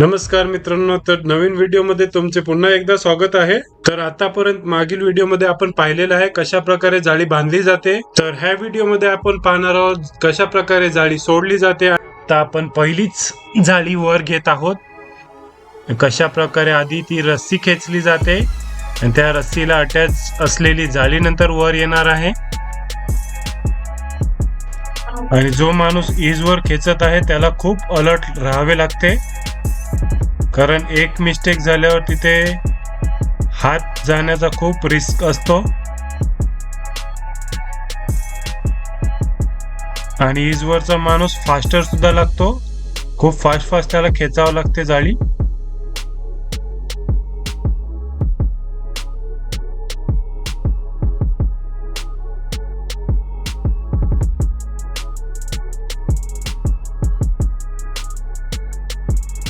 नमस्कार मित्रांनो तर नवीन व्हिडिओमध्ये तुमचे पुन्हा एकदा स्वागत आहे. तर आतापर्यंत मागील व्हिडिओमध्ये आपण पाहिलेलं आहे कशा प्रकारे जाळी बांधली जाते. तर ह्या व्हिडिओमध्ये आपण पाहणार आहोत कशा प्रकारे जाळी सोडली जाते. आता आपण पहिलीच जाळी वर घेत आहोत. कशा प्रकारे आधी ती रस्सी खेचली जाते. आणि त्या रस्सीला अटॅच असलेली जाळी नंतर वर येणार आहे. आणि जो माणूस ईजवर खेचत आहे त्याला खूप अलर्ट राहावे लागते. कारण एक मिस्टेक झाल्यावर तिथे हात जाण्याचा खूप रिस्क असतो. आणि इजवरचा माणूस फास्टर सुद्धा लागतो. खूप फास्ट फास्ट त्याला खेचावं लागते जाळी.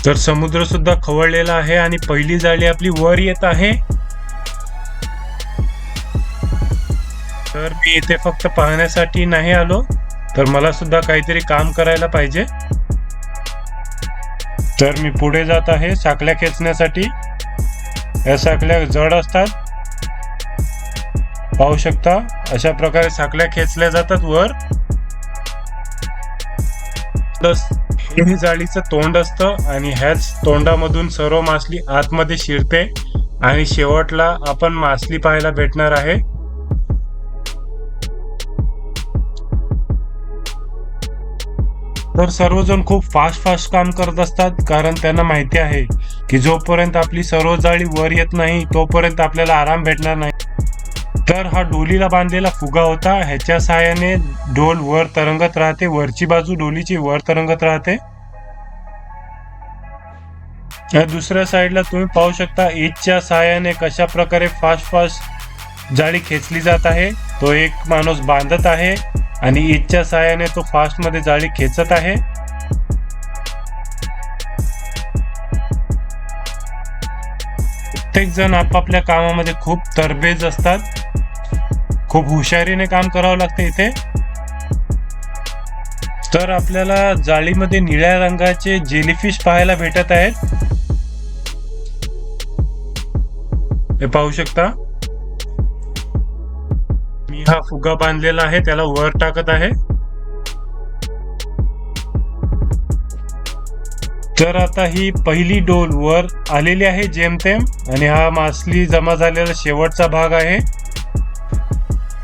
तर समुद्र सुद्धा खवळलेला आहे आणि पहिली जाळी आपली वर येत आहे. तर मी इथे फक्त पाहण्यासाठी नाही आलो तर मला सुद्धा काहीतरी काम करायला पाहिजे. तर मी पुढे जात आहे साखल्या खेचण्यासाठी. या साखल्या जड असतात. पाहू शकता अशा प्रकारे साखल्या खेचल्या जातात वर. प्लस हे जाळीचं तोंड असतं आणि ह्याच तोंडामधून सर्व मासली आतमध्ये शिरते आणि शेवटला आपण मासली पाहायला भेटणार आहे. तर सर्वजण खूप फास्ट फास्ट काम करत असतात कारण त्यांना माहिती आहे की जोपर्यंत आपली सर्व जाळी वर येत नाही तोपर्यंत आपल्याला आराम भेटणार नाही. तर हा डोलीला बांधलेला फुगा होता. ह्याच्या साहाय्याने डोल वर तरंगत राहते. वरची बाजू डोलीची वर तरंगत राहते. या दुसऱ्या साईडला तुम्ही पाहू शकता एजच्या साहाय्याने कशा प्रकारे फास्ट फास्ट जाळी खेचली जात आहे. तो एक माणूस बांधत आहे आणि एजच्या साहाय्याने तो फास्टमध्ये जाळी खेचत आहे. प्रत्येक जण आपापल्या कामामध्ये खूप तरबेज असतात. खूप हुशारीने काम करावं लागतं इथे. तर आपल्याला जाळीमध्ये निळ्या रंगाचे जेलीफिश पाहायला भेटत आहेत. हे पाहू शकता. मी हा फुगा बांधलेला आहे त्याला वर टाकत आहे. तर आता ही पहिली डोल वर आलेली आहे जेमतेम आणि हा मासली जमा झालेला शेवटचा भाग आहे.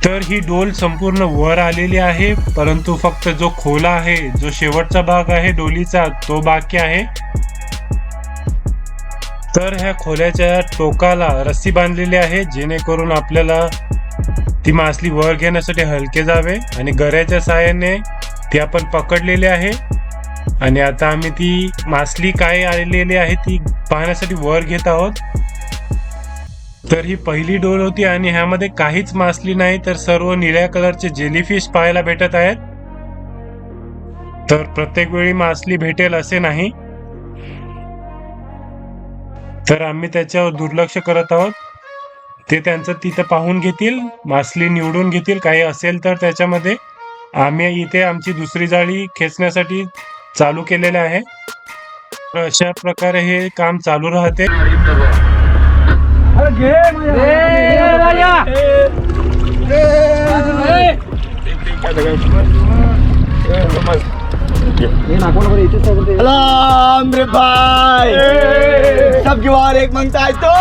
तर ही डोल संपूर्ण वर आलेली आहे परंतु फक्त जो खोला आहे जो शेवटचा भाग आहे डोलीचा तो बाकी आहे. तर ह्या खोल्याच्या टोकाला रस्सी बांधलेली आहे जेणेकरून आपल्याला ती मासली वर घेण्यासाठी हलके जावे आणि गऱ्याच्या साहाय्याने ती आपण पकडलेली आहे. आणि आता आम्ही ती मासली काय आलेली आहे ती पाहण्यासाठी वर घेत आहोत. तर ही पहिली डोल होती आणि ह्यामध्ये काहीच मासली नाही तर सर्व निळ्या कलरचे जेलीफिश पाहायला भेटत आहेत. तर प्रत्येक वेळी मासली भेटेल असे नाही. तर आम्ही त्याच्यावर दुर्लक्ष करत आहोत. ते त्यांचं तिथं पाहून घेतील मासली निवडून घेतील काही असेल तर त्याच्यामध्ये. आम्ही इथे आमची दुसरी जाळी खेचण्यासाठी चालू केलेले आहे. तर अशा प्रकारे हे काम चालू राहते. सलाम रे भाई सब जवार एक मांगता है तो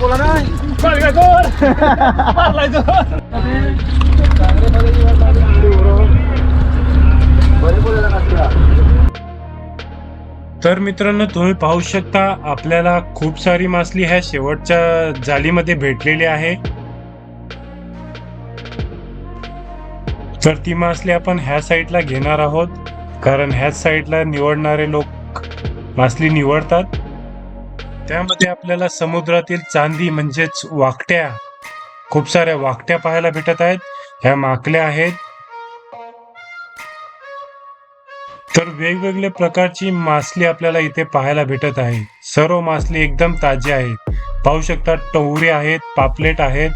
बोला ना तर मित्रांनो तुम्ही पाहू शकता आपल्याला खूप सारी मासली ह्या शेवटच्या जालीमध्ये भेटलेली आहे. तर ती मासली आपण ह्या साईडला घेणार आहोत कारण ह्याच साईडला निवडणारे लोक मासली निवडतात. त्यामध्ये आपल्याला समुद्रातील चांदी म्हणजेच वाकट्या खूप साऱ्या वाकट्या पाहायला भेटत आहेत. ह्या माकल्या आहेत. तर वेगवेगळे प्रकारची मासली आपल्याला इथे पाहायला भेटत आहे. सर्व मासली एकदम ताजी आहेत. पाहू शकता टवरे आहेत पापलेट आहेत.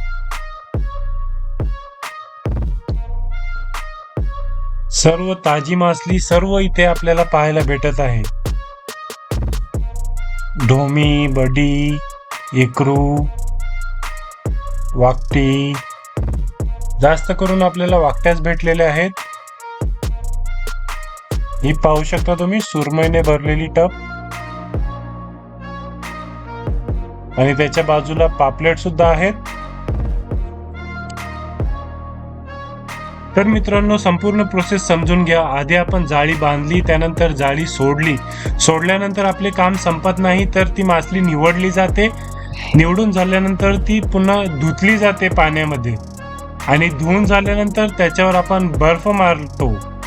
सर्व ताजी मासली सर्व इथे आपल्याला पाहायला भेटत आहे. ढोमी बडी एकरू वाकटी. जास्त करून आपल्याला वाकट्याच भेटलेल्या आहेत. ही पाहू शकता तुम्ही सुरमईने भरलेली टप आणि त्याच्या बाजूला पापलेट सुद्धा आहेत. तर मित्रांनो संपूर्ण प्रोसेस समजून घ्या. आधी आपण जाळी बांधली त्यानंतर जाळी सोडली. सोडल्यानंतर आपले काम संपत नाही तर ती मासली निवडली जाते. निवडून झाल्यानंतर ती पुन्हा धुतली जाते पाण्यामध्ये. आणि धुवून झाल्यानंतर त्याच्यावर आपण बर्फ मारतो.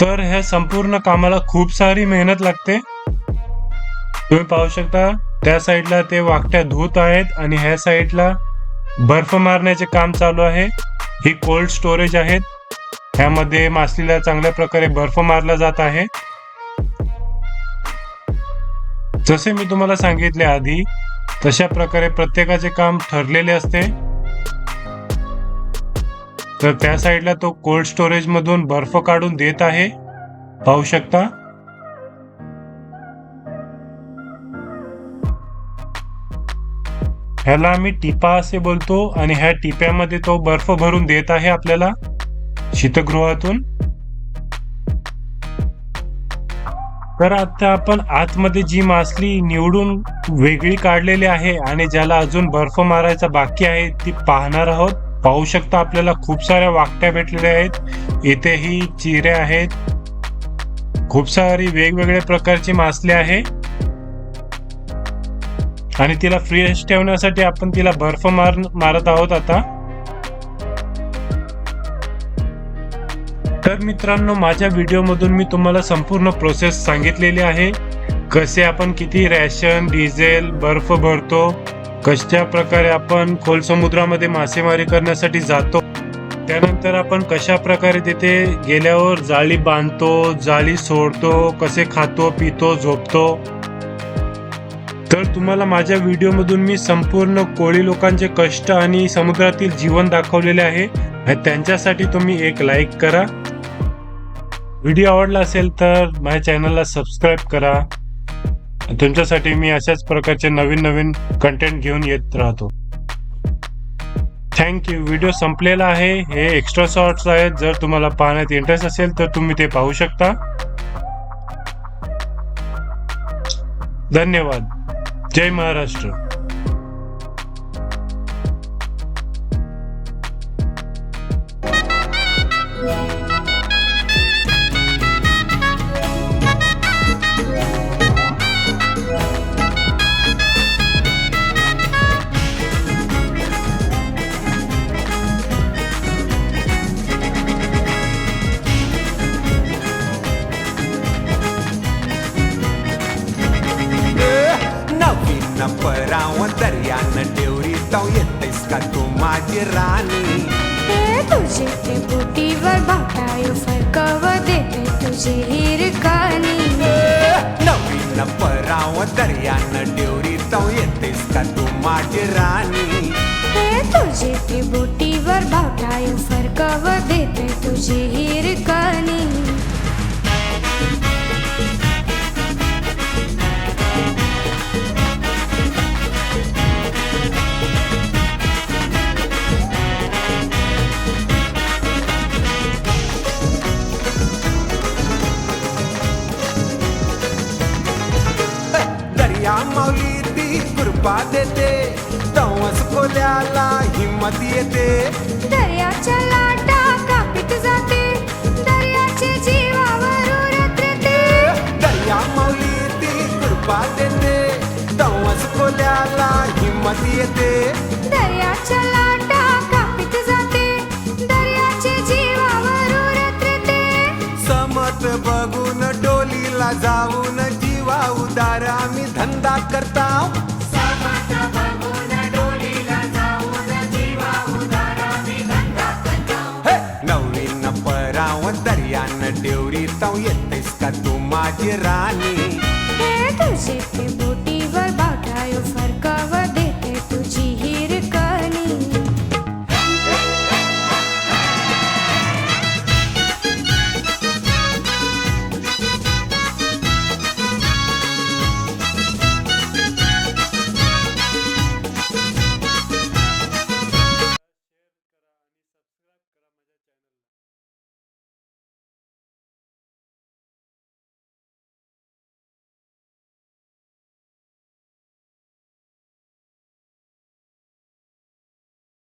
तर ह्या संपूर्ण कामाला खूप सारी मेहनत लागते. तुम्ही पाहू शकता त्या साईडला ते वाकट्या धूत आहेत आणि ह्या साईडला बर्फ मारण्याचे काम चालू आहे. ही कोल्ड स्टोरेज आहेत. ह्यामध्ये मासलीला चांगल्या प्रकारे बर्फ मारला जात आहे. जसे मी तुम्हाला सांगितले आधी तशा प्रकारे प्रत्येकाचे काम ठरलेले असते. तर त्या साईडला तो कोल्ड स्टोरेज मधून बर्फ काढून देत आहे. पाहू शकता? ह्याला आम्ही टिपा असे बोलतो आणि ह्या टिप्यामध्ये तो बर्फ भरून देत आहे आपल्याला. शीतगृहातून. तर आता आपण आतमध्ये जी मासली निवडून वेगळी काढलेली आहे आणि ज्याला अजून बर्फ मारायचा बाकी आहे ती पाहणार आहोत. पाहू शकता आपल्याला खूप साऱ्या वाकट्या भेटलेल्या आहेत. इथेही चिरे आहेत. खूप सारी वेगवेगळ्या प्रकारची मासले आहे. आणि तिला फ्रेश ठेवण्यासाठी आपण तिला बर्फ मार मारत आहोत आता. तर मित्रांनो माझ्या व्हिडिओमधून मी तुम्हाला संपूर्ण प्रोसेस सांगितलेली आहे. कसे आपण किती रॅशन डिझेल बर्फ भरतो कशा प्रकारे आपण खोल समुद्रामध्ये मासेमारी करण्यासाठी जातो त्यानंतर आपण कशा प्रकारे तिथे गेल्यावर जाळी बांधतो जाळी सोडतो कसे खातो पितो झोपतो. तर तुम्हाला माझ्या व्हिडिओमधून मी संपूर्ण कोळी लोकांचे कष्ट आणि समुद्रातील जीवन दाखवलेले आहे. त्यांच्यासाठी तुम्ही एक लाईक करा. व्हिडिओ आवडला असेल तर माझ्या चॅनलला सबस्क्राईब करा. तुमच्यासाठी मी अशाच प्रकारचे नवीन नवीन कंटेंट घेऊन येत राहतो. थँक्यू व्हिडिओ संपलेला आहे. हे एक्स्ट्रा शॉर्ट्स आहेत. जर तुम्हाला पाहण्यात इंटरेस्ट असेल तर तुम्ही ते पाहू शकता. धन्यवाद. जय महाराष्ट्र. दर्यानं डेवरी जाऊ येतेस का तू माझी राणी? तुझी ती ते बोटीवर भाटायो फरकव देते तुझी ही देते. तवस कोल्याला हिंमत येते. दर्याच्या लाटा कापित जाते. दर्याचे जीवावर दर्या माऊली ती कृपा देते. तवस कोल्याला हिंमत येते. दर्याच्या लाटा कापित जाते. दर्याचे जीवावर उरत येते समत बघून डोलीला जाऊन जीवा उदार आम्ही धंदा करताव येतेस का तू माझी राणी? तुझी ती ते